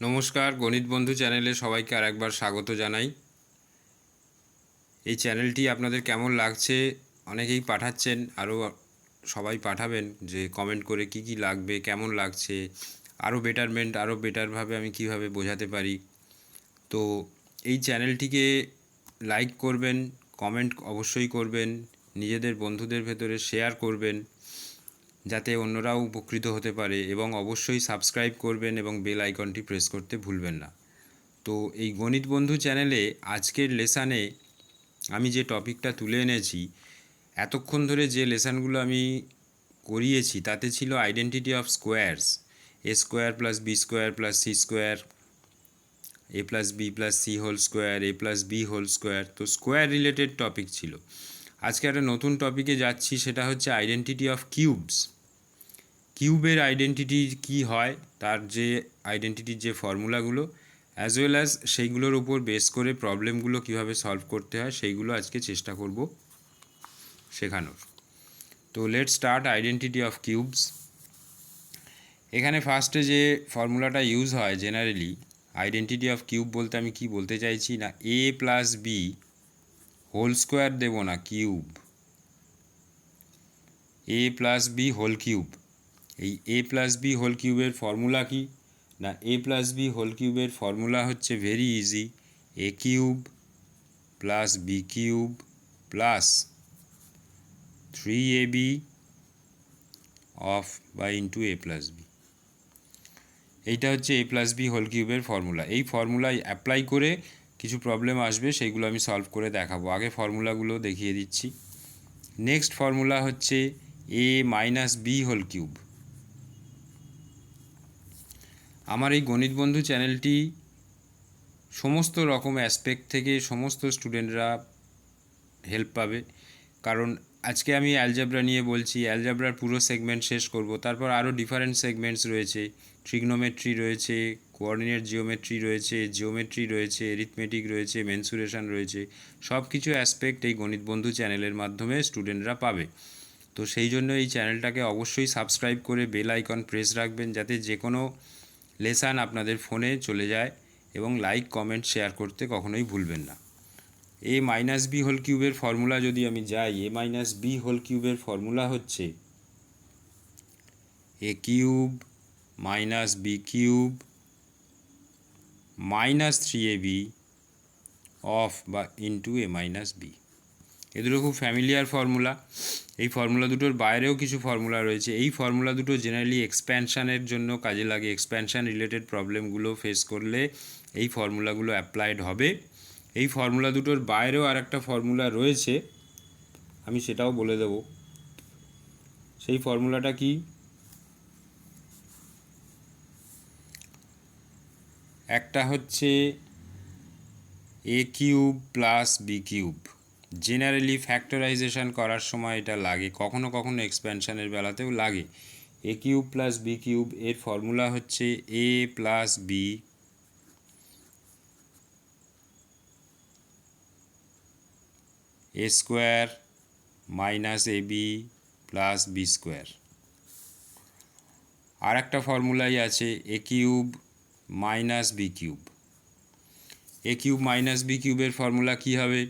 নমস্কার, গণিত বন্ধু চ্যানেলে সবাইকে আর একবার স্বাগত জানাই। এই চ্যানেলটি আপনাদের কেমন লাগছে? অনেকেই পাঠাচ্ছেন, আরও সবাই পাঠাবেন যে কমেন্ট করে কি কি লাগবে, কেমন লাগছে, আরও বেটারমেন্ট আরও বেটারভাবে আমি কীভাবে বোঝাতে পারি। তো এই চ্যানেলটিকে লাইক করবেন কমেন্ট অবশ্যই করবেন, নিজেদের বন্ধুদের ভেতরে শেয়ার করবেন। যাতে অন্যরাও উপকৃত হতে পারে এবং অবশ্যই সাবস্ক্রাইব করবেন এবং বেল আইকনটি প্রেস করতে ভুলবেন না। তো এই গণিত বন্ধু চ্যানেলে আজকের লেসানে আমি যে টপিকটা তুলে এনেছি, এতক্ষণ ধরে যে লেসানগুলো আমি করিয়েছি, তাতে ছিল identity of squares A square plus B square plus C square A plus B plus C whole square A plus B whole square তো স্কোয়ার রিলেটেড টপিক ছিল। আজকে একটা নতুন টপিকে যাচ্ছি, সেটা হচ্ছে আইডেন্টিটি অফ কিউবস কিউবের আইডেন্টিটি কি হয়? তার যে আইডেন্টিটির যে ফর্মুলাগুলো অ্যাজ ওয়েল অ্যাজ সেইগুলোর উপর বেস করে প্রবলেমগুলো কীভাবে সলভ করতে হয়, সেইগুলো আজকে চেষ্টা করব শেখানোর। তো let start identity of cubes এখানে ফার্স্টে যে ফর্মুলাটা ইউজ হয় জেনারেলি আইডেন্টিটি অফ কিউব বলতে আমি কি বলতে চাইছি না? A plus B whole square দেব না cube A plus B whole cube এই এ প্লাস বি হোল কিউবের ফর্মুলা কি? না এ প্লাস বি হোল কিউবের ফর্মুলা হচ্ছে very easy A cube plus B cube plus three A B of বা into এ plus B এইটা হচ্ছে এ প্লাস বি হোল কিউবের ফর্মুলা এই ফর্মুলায় অ্যাপ্লাই করে কিছু প্রবলেম আসবে, সেইগুলো আমি সলভ করে দেখাবো। আগে ফর্মুলাগুলো দেখিয়ে দিচ্ছি। নেক্সট ফর্মুলা হচ্ছে A minus B whole cube আমার এই গণিত বন্ধু চ্যানেলটি সমস্ত রকম অ্যাসপেক্ট থেকে সমস্ত স্টুডেন্টরা হেল্প পাবে। কারণ আজকে আমি অ্যালজাবরা নিয়ে বলছি অ্যালজাবরার পুরো সেগমেন্ট শেষ করব। তারপর আরও ডিফারেন্ট সেগমেন্টস রয়েছে। ট্রিগনোমেট্রি রয়েছে কোঅর্ডিনেট জিওমেট্রি রয়েছে জিওমেট্রি রয়েছে এরিথমেটিক রয়েছে মেনসুরেশন রয়েছে সব কিছু অ্যাসপেক্ট এই গণিত বন্ধু চ্যানেলের মাধ্যমে স্টুডেন্টরা পাবে। তো সেই জন্য এই চ্যানেলটাকে অবশ্যই সাবস্ক্রাইব করে বেল আইকন প্রেস রাখবেন যাতে যে কোনো লেসান আপনাদের ফোনে চলে যায় এবং লাইক কমেন্ট শেয়ার করতে কখনোই ভুলবেন না। এ মাইনাস বি হোল কিউবের ফর্মুলা যদি আমি যাই এ মাইনাস বি হোল কিউবের ফর্মুলা হচ্ছে A cube minus B cube minus three A B of বা ইন্টু এ মাইনাস বি এ দুটো খুব ফ্যামিলিয়ার ফর্মুলা এই ফর্মুলা দুটোর বাইরেও কিছু ফর্মুলা রয়েছে। এই ফর্মুলা দুটো জেনারেলি এক্সপ্যানশানের জন্য কাজে লাগে। এক্সপ্যানশান রিলেটেড প্রবলেমগুলো ফেস করলে এই ফর্মুলাগুলো অ্যাপ্লাইড হবে। এই ফর্মুলা দুটোর বাইরেও আর একটা ফর্মুলা রয়েছে। আমি সেটাও বলে দেব। সেই ফর্মুলাটা কি? একটা হচ্ছে A cube plus B cube generally factorization করার সময় এটা লাগে। কখনো কখনো এক্সপ্যানশনের বেলাতেও লাগে। A cube plus B cube এর ফর্মুলা হচ্ছে A plus B A square minus A B plus B square আর একটা ফর্মুলাই আছে A cube minus B cube A cube minus B কিউবের ফর্মুলা কী হবে?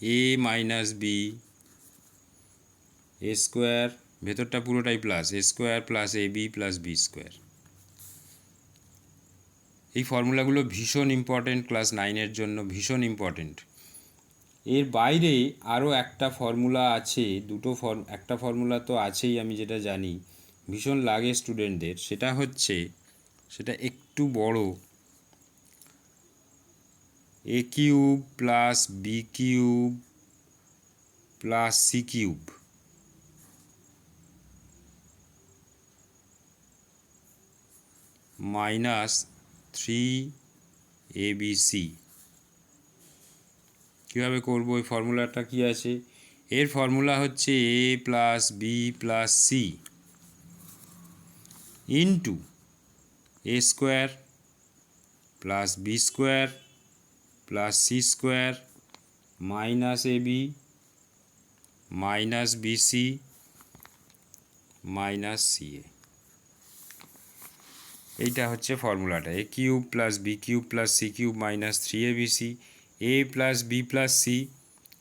A minus B A square ভেতরটা পুরোটাই plus A square plus A B plus B square এই ফর্মুলাগুলো ভীষণ ইম্পর্টেন্ট ক্লাস নাইনের জন্য, ভীষণ ইম্পর্টেন্ট এর বাইরে আরও একটা ফর্মুলা আছে, দুটো ফর্ম একটা ফর্মুলা তো আছেই আমি যেটা জানি। ভীষণ লাগে স্টুডেন্টদের সেটা হচ্ছে, সেটা একটু বড়। A cube plus B cube plus C cube minus three A B C কীভাবে করব? ওই ফর্মুলাটা কী আছে? এর ফর্মুলা হচ্ছে A plus B plus C into A square plus B square plus C square minus A B minus BC minus CA এইটা হচ্ছে ফর্মুলাটা। A cube plus B cube plus C cube minus three A B C A plus B plus C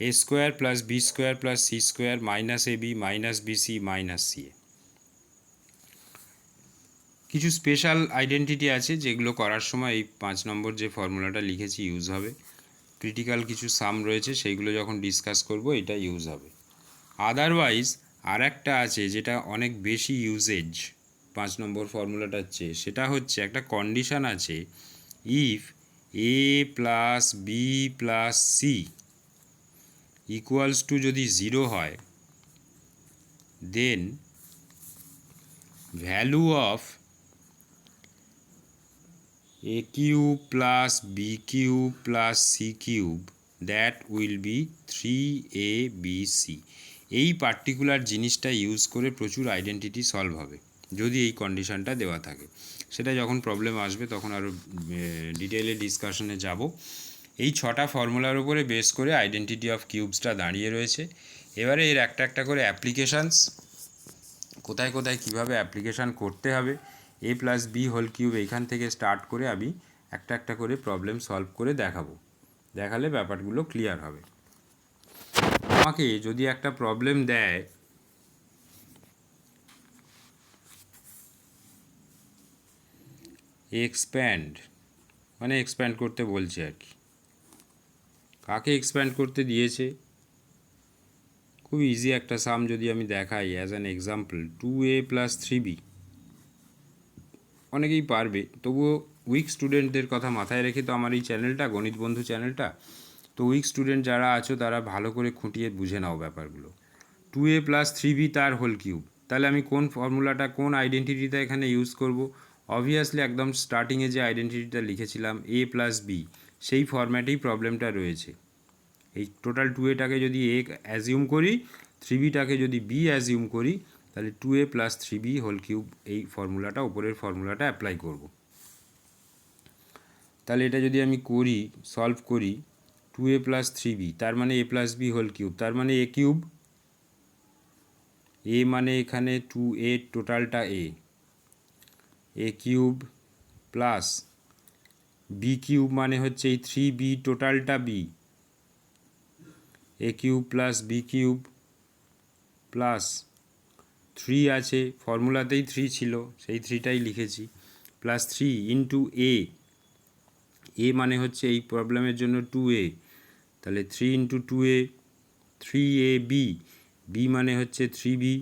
A square plus B square plus C square minus A B minus B C minus C A কিছু special identity আছে যেগুলো করার সময় এই পাঁচ নম্বর যে ফর্মুলাটা লিখেছি ইউজ হবে। ক্রিটিক্যাল কিছু সাম রয়েছে সেইগুলো যখন ডিসকাস করব, এটা ইউজ হবে। আদারওয়াইজ আর একটা আছে যেটা অনেক বেশি ইউজেজ পাঁচ নম্বর ফর্মুলাটা হচ্ছে, সেটা হচ্ছে একটা কন্ডিশন আছে if A plus B plus C equals to যদি জিরো হয় then value of a cube plus b cube plus c cube, that will be 3abc এই পার্টিকুলার জিনিসটা ইউজ করে প্রচুর আইডেন্টিটি সলভ হবে, যদি এই কন্ডিশনটা দেওয়া থাকে। সেটা যখন প্রবলেম আসবে, তখন আরও ডিটেলে ডিসকাশনে যাব। এই ছটা ফর্মুলার উপরে বেস করে আইডেন্টিটি অফ কিউবসটা দাঁড়িয়ে রয়েছে। এবারে এর একটা একটা করে অ্যাপ্লিকেশানস কোথায় কোথায় কীভাবে অ্যাপ্লিকেশান করতে হবে A plus B whole cube এইখান থেকে স্টার্ট করে আমি একটা একটা করে প্রবলেম সলভ করে দেখাবো। দেখালে ব্যাপারগুলো ক্লিয়ার হবে। আমাকে যদি একটা প্রবলেম দেয় এক্সপ্যান্ড মানে এক্সপ্যান্ড করতে বলছে আর কি। কাকে এক্সপ্যান্ড করতে দিয়েছে? খুব ইজি একটা সাম যদি আমি দেখাই as an example two A plus three B অনেকেই পারবে। তবুও উইক স্টুডেন্টদের কথা মাথায় রেখে তো আমার এই চ্যানেলটা গণিত বন্ধু চ্যানেলটা তো উইক স্টুডেন্ট যারা আছো তারা ভালো করে খুঁটিয়ে বুঝে নাও ব্যাপারগুলো। Two A plus three B তার হোল কিউব তাহলে আমি কোন ফর্মুলাটা কোন আইডেন্টিটিটা এখানে ইউজ করব? অবভিয়াসলি একদম স্টার্টিংয়ে যে আইডেন্টিটিটা লিখেছিলাম এ প্লাস বি সেই ফর্ম্যাটেই প্রবলেমটা রয়েছে। এই টোটাল টু এটাকে যদি এ অ্যাজিউম করি থ্রি বিটাকে যদি বি অ্যাজিউম করি তাহলে two A plus three B whole cube এই ফর্মুলাটা ওপরের ফর্মুলাটা অ্যাপ্লাই করব। তাহলে এটা যদি আমি করি সলভ করি two A plus three B তার মানে A plus B whole cube তার মানে এ কিউব এ মানে এখানে টু এ টোটালটা A A cube plus B cube মানে হচ্ছে এই থ্রি বি টোটালটা B A cube plus B cube plus three আছে ফর্মুলাতেই থ্রি ছিল, সেই থ্রিটাই লিখেছি। Plus three into A A মানে হচ্ছে এই প্রবলেমের জন্য টু এ তাহলে three into two A three A B B মানে হচ্ছে three B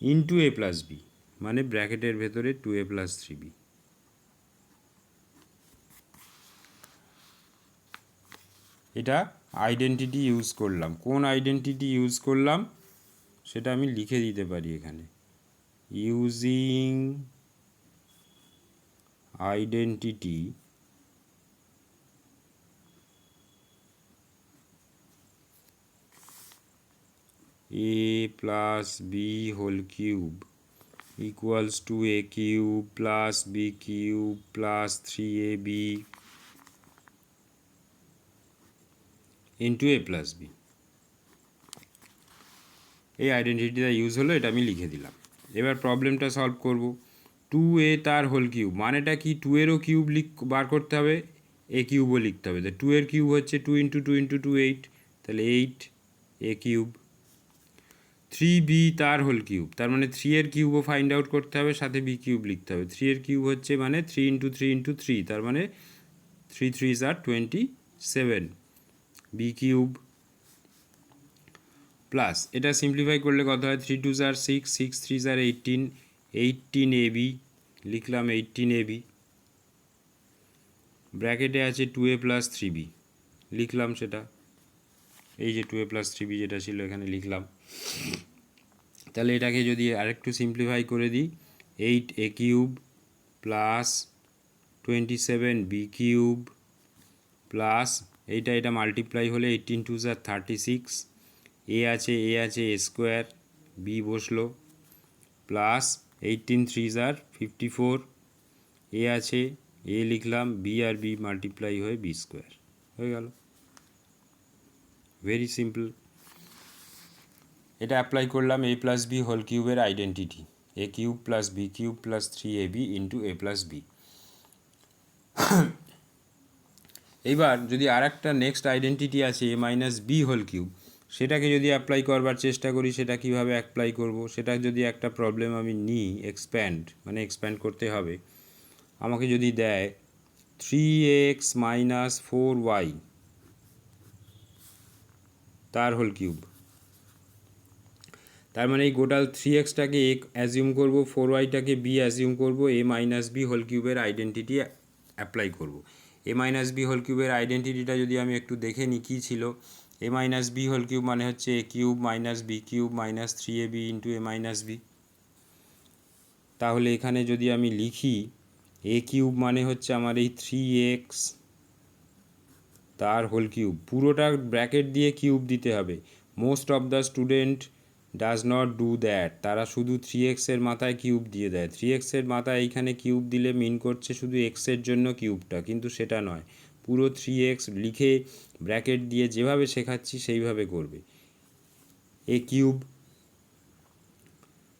into A plus B মানে ব্র্যাকেটের ভেতরে two A plus three B এটা আইডেন্টিটি ইউজ করলাম। কোন আইডেন্টিটি ইউজ করলাম? সেটা আমি লিখে দিতে পারি এখানে। Using identity A plus B whole cube equals to A cube plus B cube plus three A B into A plus B এই আইডেন্টিটিটা ইউজ হলো, এটা আমি লিখে দিলাম। এবার প্রবলেমটা সলভ করব। টু এ তার হোল কিউব মানেটা কি? টু এরও কিউব লিখ, বার করতে হবে এ কিউবও লিখতে হবে। টু এর কিউব হচ্ছে two into two into two eight তাহলে eight A cube three B তার হোল কিউব তার মানে থ্রি এর কিউবও ফাইন্ড আউট করতে হবে, সাথে বি কিউব লিখতে হবে। থ্রি এর কিউব হচ্ছে মানে three into three into three তার মানে থ্রি থ্রি আর twenty seven B cube plus এটা সিম্পলিফাই করলে কত হয়? থ্রি টু জার সিক্স সিক্স থ্রি জার এইটিন এইটিন বি লিখলাম এইটিন বি ব্র্যাকেটে আছে two A plus three B লিখলাম সেটা। এই যে two A plus three B যেটা ছিল, এখানে লিখলাম। তাহলে এটাকে যদি আরেকটু সিম্পলিফাই করে দিই eight A cube plus twenty seven B cube plus এইটা এটা মাল্টিপ্লাই হলে এইটিন টু জার থার্টি সিক্স এ আছে এ আছে, এ স্কোয়ার, বি বসল, প্লাস এইটিন থ্রি জার ফিফটি ফোর। এ আছে, এ লিখলাম, বি আর বি মাল্টিপ্লাই হয়ে বি স্কোয়ার। হয়ে গেল। ভেরি সিম্পল এটা অ্যাপ্লাই করলাম এ প্লাস বি হোল কিউবের identity A cube plus B cube plus three A B into A plus B এইবার যদি আর একটা নেক্সট আইডেন্টিটি আছে A minus B whole cube সেটাকে যদি অ্যাপ্লাই করবার চেষ্টা করি, সেটা কীভাবে অ্যাপ্লাই করব? সেটা যদি একটা প্রবলেম আমি নিই এক্সপ্যান্ড মানে এক্সপ্যান্ড করতে হবে, আমাকে যদি দেয় three X minus four Y তার হোল কিউব তার মানে এই গোটাল থ্রি এক্সটাকে এ অ্যাজিউম করব ফোর ওয়াইটাকে বি অ্যাজিউম করব এ মাইনাস বি হোল কিউবের আইডেন্টিটি অ্যাপ্লাই করব। এ মাইনাস বি হোল কিউবের আইডেন্টিটিটা যদি আমি একটু দেখে নিই, কী ছিল? A minus B whole cube মানে হচ্ছে A cube minus B cube minus three A B into A minus B তাহলে এখানে যদি আমি লিখি এ কিউব মানে হচ্ছে আমার এই থ্রি এক্স তার হোল কিউব পুরোটা ব্র্যাকেট দিয়ে কিউব দিতে হবে। Most of the student does not do that তারা শুধু থ্রি এক্সের মাথায় কিউব দিয়ে দেয়। থ্রি এক্সের মাথায় এইখানে কিউব দিলে মিন করছে শুধু এক্সের জন্য কিউবটা কিন্তু সেটা নয়। পুরো থ্রি এক্স লিখে ব্র্যাকেট দিয়ে যেভাবে শেখাচ্ছি সেইভাবে করবে। এ কিউব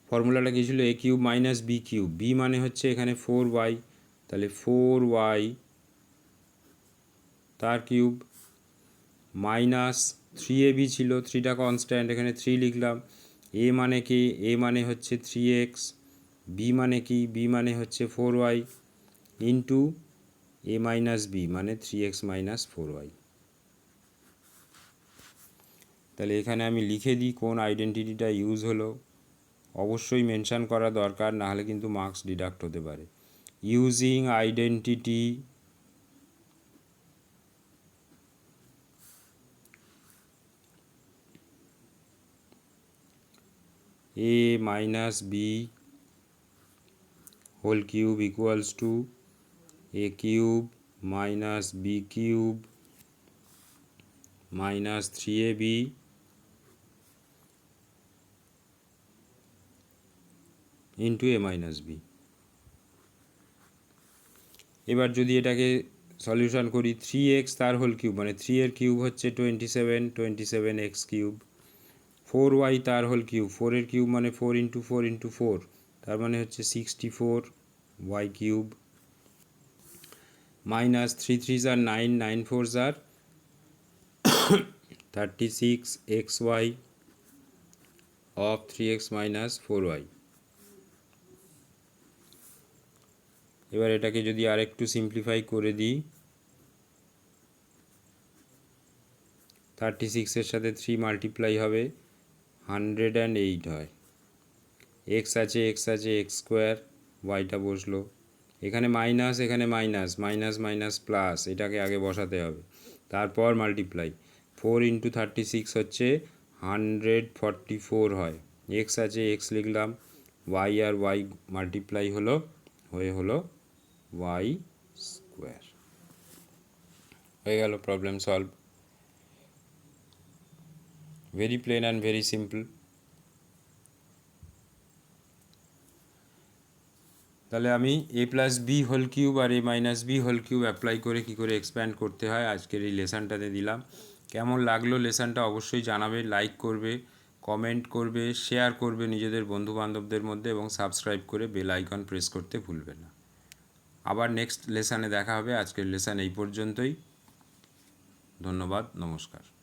ফর্মুলাটা কী ছিল? A cube minus B cube B মানে হচ্ছে এখানে ফোর ওয়াই তাহলে ফোর ওয়াই তার cube minus three A B ছিল। থ্রিটা কনস্ট্যান্ট এখানে থ্রি লিখলাম। এ মানে কি? এ মানে হচ্ছে থ্রি এক্স বি মানে কি? বি মানে হচ্ছে four Y into A minus B মানে three X minus four Y তাহলে এখানে আমি লিখে দিই কোন আইডেন্টিটিটা ইউজ হলো। অবশ্যই মেনশান করা দরকার, নাহলে কিন্তু মার্কস ডিডাক্ট হতে পারে। Using identity a minus b whole cube equals to a cube minus b cube minus 3ab into A minus B এবার যদি এটাকে সলিউশন করি থ্রি এক্স তার হোল কিউব মানে থ্রি এর কিউব হচ্ছে twenty seven twenty seven X cube four Y তার whole cube ফোরের কিউব মানে four into four into four তার মানে হচ্ছে sixty four Y cube minus three three jar nine nine four jar thirty six X Y of three X minus four Y. এবার এটাকে যদি আরেকটু সিম্পলিফাই করে দিই, থার্টি সিক্সের সাথে থ্রি মাল্টিপ্লাই হবে হান্ড্রেড অ্যান্ড এইট হয়। এক্স আছে এক্স আছে, এক্স স্কোয়ার, ওয়াইটা বসল। এখানে মাইনাস এখানে মাইনাস মাইনাস মাইনাস প্লাস এটাকে আগে বসাতে হবে। তারপর multiply four into thirty six হচ্ছে হান্ড্রেড ফর্টি ফোর হয়। এক্স আছে এক্স লিখলাম। ওয়াই আর ওয়াই মাল্টিপ্লাই হলো, হয়ে হলো ওয়াই স্কোয়ার হয়ে গেল problem solve very plain and very simple তাহলে আমি A plus B whole cube R A minus B whole cube apply করে কি করে এক্সপ্যান্ড করতে হয় আজকের এই লেসনটাতে দিলাম। কেমন লাগল লেসনটা অবশ্যই জানাবে লাইক করবে কমেন্ট করবে শেয়ার করবে নিজেদের বন্ধু বান্ধবদের মধ্যে এবং সাবস্ক্রাইব করে বেল আইকন প্রেস করতে ভুলবে না। আবার নেক্সট লেসানে দেখা হবে। আজকের লেসান এই পর্যন্তই। ধন্যবাদ, নমস্কার।